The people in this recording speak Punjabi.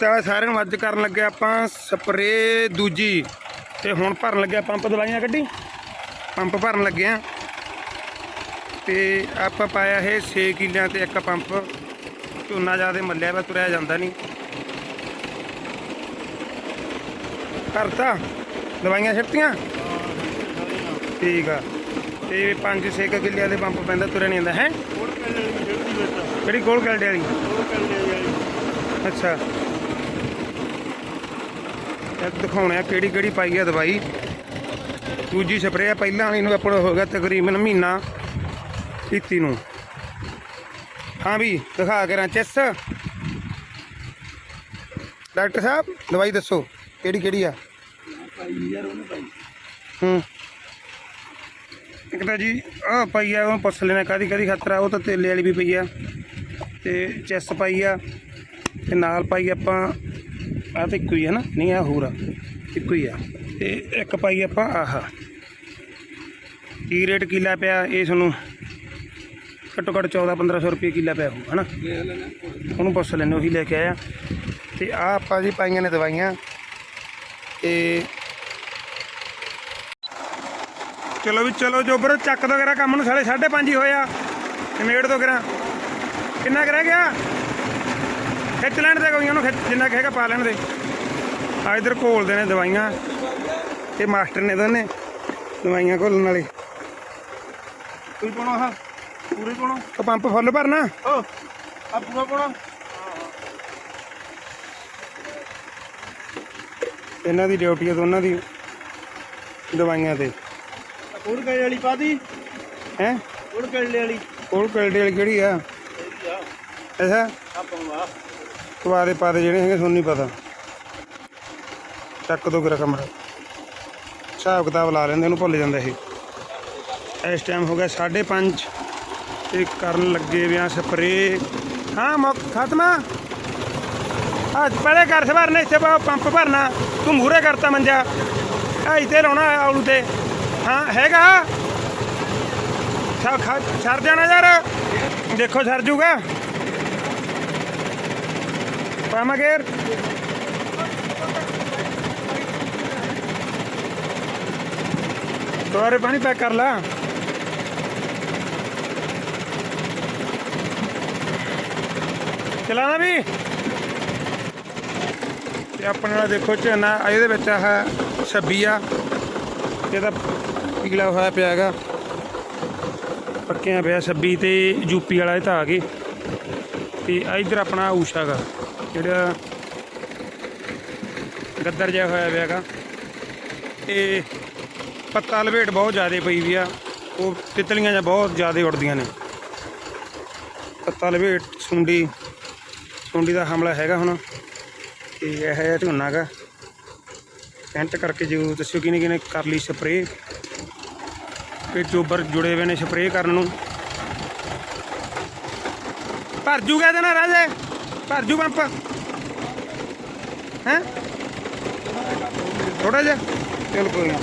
ਤਾਂ ਸਾਰਿਆਂ ਨੂੰ ਅੱਜ ਕਰਨ ਲੱਗੇ ਆਪਾਂ ਸਪਰੇ ਦੂਜੀ ਤੇ ਹੁਣ ਭਰਨ ਲੱਗੇ ਪੰਪ ਦਵਾਈਆਂ ਕੱਢੀ। ਪੰਪ ਭਰਨ ਲੱਗੇ ਆ। ਤੇ ਆਪਾਂ ਪਾਇਆ ਇਹ 6 ਕਿੱਲਿਆਂ ਤੇ ਇੱਕ ਪੰਪ। ਝੋਨਾ ਜਿਆਦੇ ਮੱਲਿਆ ਵਾ ਤੁਰਿਆ ਜਾਂਦਾ ਨਹੀਂ ਭਰਤਾ ਦਵਾਈਆਂ ਛੱਟੀਆਂ ਠੀਕ ਆ। ਤੇ 5-6 ਕਿੱਲਿਆਂ ਦੇ ਪੰਪ ਪੈਂਦਾ ਤੁਰਿਆ ਨਹੀਂ ਜਾਂਦਾ ਹੈ? ਕਿਹੜੀ ਕੋਲ ਕਲਡੇ ਵਾਲੀ। ਅੱਛਾ। ਦਿਖਾਉਣੇ ਆ ਕਿਹੜੀ ਕਿਹੜੀ ਪਾਈ ਆ ਦਵਾਈ। ਦੂਜੀ ਸਪਰੇਅ ਪਹਿਲਾਂ ਵਾਲੀ ਨੂੰ ਆਪਣਾ ਹੋ ਗਿਆ ਤਕਰੀਬਨ ਮਹੀਨਾ ਪੀਤੀ ਨੂੰ। ਹਾਂ ਵੀ, ਦਿਖਾ ਕੇ ਰਾਂ ਚੈਸ ਡਾਕਟਰ ਸਾਹਿਬ, ਦਵਾਈ ਦੱਸੋ, ਕਿਹੜੀ ਕਿਹੜੀ ਆ? ਹੂੰ। ਇੱਕ ਤਾਂ ਜੀ ਆ ਪਾਈ ਆ ਉਹ ਪੁੱਛ ਲੈਣਾ ਕਾਦੀ ਕਾਦੀ ਖਤਰਾ ਉਹ ਤਾਂ ਤੇਲੇ ਵਾਲੀ ਵੀ ਪਈ ਆ। ਤੇ ਚੈਸ ਪਾਈ ਆ, ਤੇ ਨਾਲ ਪਾਈ ਆਪਾਂ ਆ ਤਾਂ ਇੱਕੋ ਹੀ ਆ ਨਾ, ਨਹੀਂ ਆ ਹੋਰ ਆ, ਇੱਕੋ ਹੀ ਆ। ਤੇ ਇੱਕ ਪਾਈ ਆਪਾਂ ਆਹ। ਕੀ ਰੇਟ ਕਿੱਲਾ ਪਿਆ, ਇਹ ਤੁਹਾਨੂੰ ਘੱਟੋ ਘੱਟ 14 1500 ਰੁਪਏ ਕਿਲਾ ਪਿਆ ਹੋਊ, ਹਨਾ? ਉਹਨੂੰ ਪੁੱਛ ਲੈਣੇ ਉਹੀ ਲੈ ਕੇ ਆਇਆ ਤੇ ਆ ਆਪਾਂ ਜੀ ਪਾਈਆਂ ਨੇ ਦਵਾਈਆਂ। ਤੇ ਚਲੋ ਵੀ, ਚਲੋ ਜੋਬਰ ਚੱਕ ਦੋ ਕਰਾ, ਕੰਮ ਨੂੰ ਸਾਲੇ 5:30 ਹੀ ਹੋਇਆ। ਨਿਮੇੜ ਦੋ ਕਰਾ। ਕਿੰਨਾ ਕੁ ਗਿਆ? ਖਿੱਚ ਲੈਣ ਦੇ ਕੋਈ ਉਹਨੂੰ ਖਿੱਚ- ਜਿੰਨਾ ਕਹੇਗਾ ਪਾ ਲੈਣ ਦੇ। ਆ ਇਧਰ ਘੋਲਦੇ ਨੇ ਦਵਾਈਆਂ। ਤੇ ਮਾਸਟਰ ਨੇ ਦੋਨੇ ਦਵਾਈਆਂ ਘੋਲਣ ਵਾਲੇ। ਕੋਈ ਪਾਉਣਾ ਆਹ? ਪੂਰੇ ਪਾਉਣਾ? ਉਹ ਪੰਪ ਫੁੱਲ ਭਰਨਾ। ਓ ਆ ਪੂਰਾ ਪਾਉਣਾ? ਇਹਨਾਂ ਦੀ ਡਿਊਟੀ ਹੈ ਦੋਨਾਂ ਦੀ ਦਵਾਈਆਂ ਤੇ। ਕੋੜ ਕੜੇ ਵਾਲੀ ਪਾਦੀ ਹੈ? ਕੋੜ ਕੜੇ ਵਾਲੀ। ਕੋਲ ਕਲਡੇ ਵਾਲੀ ਕਿਹੜੀ ਆ? ਇਹਦੀ ਆ। ਅੱਛਾ। ਆ ਪਵਾ ਦੇ ਜਿਹੜੇ ਹੈਗੇ ਤੁਹਾਨੂੰ ਨਹੀਂ ਪਤਾ। ਚੱਕ ਦੋ ਕਿਰਾ ਕਮਰਾ। ਹਿਸਾਬ ਕਿਤਾਬ ਲਾ ਲੈਂਦੇ, ਉਹਨੂੰ ਭੁੱਲ ਜਾਂਦਾ ਇਹ। ਇਸ ਟਾਈਮ ਹੋ ਗਿਆ 5:30 ਤੇ ਕਰਨ ਲੱਗੇ ਵਿਆਂ ਸਪਰੇ ਹਾਂ, ਮੁੱਕ ਖਤਮਾ। ਅੱਜ ਪਹਿਲੇ ਕਰ ਸਵਾਰਨੇ, ਇੱਥੇ ਪੰਪ ਭਰਨਾ। ਤੂੰ ਮੂਰੇ ਕਰਤਾ ਮੰਜਾ। ਆ ਇੱਥੇ ਲਾਉਣਾ ਆਲੂ ਤੇ। ਹਾਂ, ਹੈਗਾ। ਛੱਡ ਜਾਣਾ ਯਾਰ। ਦੇਖੋ ਸਰ ਜੂਗਾ। ਪਾਮਾ ਦੁਆਰੇ ਪਾਣੀ ਪੈਕ ਕਰ ਲਾ। ਚਲਾਣਾ ਵੀ। ਤੇ ਆਪਣੇ ਨਾਲ ਦੇਖੋ ਝੋਨਾ ਇਹਦੇ ਵਿੱਚ ਆਹ 26 ਆ। ਇਹਦਾ ਪਿਘਲਾ ਹੋਇਆ ਪਿਆ ਹੈਗਾ। ਪੱਕਿਆਂ ਪਿਆ 26 ਤੇ ਯੂਪੀ ਵਾਲਾ ਇਹ ਤਾਂ ਆ ਗਏ ਤੇ ਆ ਇੱਧਰ ਆਪਣਾ ਊਸ਼ਾ ਗਾ ਜਿਹੜਾ ਗੱਦਰ ਜਿਹਾ ਹੋਇਆ ਪਿਆ ਹੈਗਾ। ਤੇ ਪੱਤਾ ਲਵੇਟ ਬਹੁਤ ਜ਼ਿਆਦਾ ਪਈ ਵੀ ਆ, ਉਹ ਤਿਤਲੀਆਂ ਜਾਂ ਬਹੁਤ ਜ਼ਿਆਦਾ ਉੱਡਦੀਆਂ ਨੇ। ਪੱਤਾ ਲਵੇਟ ਸੁੰਡੀ ਸੁੰਡੀ ਦਾ ਹਮਲਾ ਹੈਗਾ ਹੁਣ। ਤੇ ਇਹ ਹੈ ਝੋਨਾ ਗਾ ਕੈਂਟ ਕਰਕੇ ਜ਼ਰੂਰ ਦੱਸਿਓ ਕਿਨੇ ਕਿਨੇ ਕਰ ਲਈ ਸਪਰੇਅ ਤੇ ਚੋਬਰ ਜੁੜੇ ਹੋਏ ਨੇ ਸਪਰੇਅ ਕਰਨ ਨੂੰ। ਭਰ ਜੂਗਾ ਇਹਦੇ ਨਾਲ ਰਾਜੇ? ਭਰ ਜੂ ਪੰਪ। ਹੈ? ਥੋੜਾ ਜਿਹਾ। ਚਲ ਕੋਈ ਨਾ।